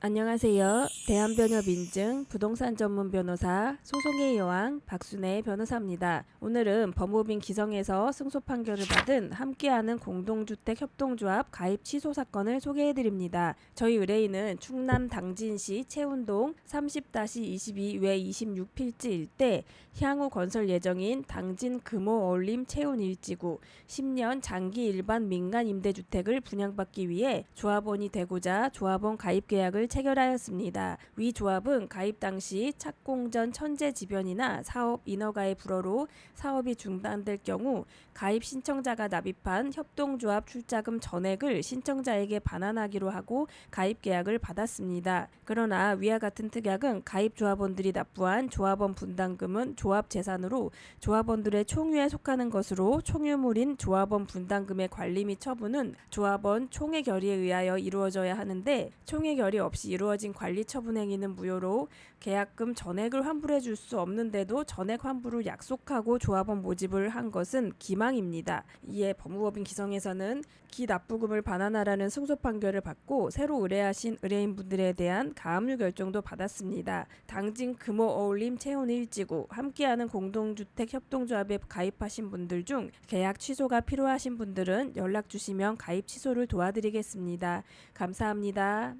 안녕하세요. 대한변협인증 부동산 전문 변호사 소송의 여왕 박순애 변호사입니다. 오늘은 법무빈 기성에서 승소 판결을 받은 함께하는 공동주택 협동조합 가입 취소 사건을 소개해 드립니다. 저희 의뢰인은 충남 당진시 채운동 30-22 외 26필지 일대 향후 건설 예정인 당진 금호 어울림 채운 일지구 10년 장기 일반 민간 임대주택을 분양받기 위해 조합원이 되고자 조합원 가입 계약을 체결하였습니다. 위 조합은 가입 당시 착공전 천재지변이나 사업 인허가의 불허로 사업이 중단될 경우 가입 신청자가 납입한 협동조합 출자금 전액을 신청자에게 반환하기로 하고 가입 계약을 받았습니다. 그러나 위와 같은 특약은 가입 조합원들이 납부한 조합원 분담금은 조합 재산으로 조합원들의 총유에 속하는 것으로 총유물인 조합원 분담금의 관리 및 처분은 조합원 총회 결의에 의하여 이루어져야 하는데 총회 결의 없이 이루어진 관리 처분 행위는 무효로 계약금 전액을 환불해 줄 수 없는데도 전액 환불을 약속하고 조합원 모집을 한 것은 기망입니다. 이에 법무법인 기성에서는 기납부금을 반환하라는 승소 판결을 받고 새로 의뢰하신 의뢰인분들에 대한 가압류 결정도 받았습니다. 당진 금호 어울림 채운 일지구 함께하는 공동주택 협동조합에 가입하신 분들 중 계약 취소가 필요하신 분들은 연락 주시면 가입 취소를 도와드리겠습니다. 감사합니다.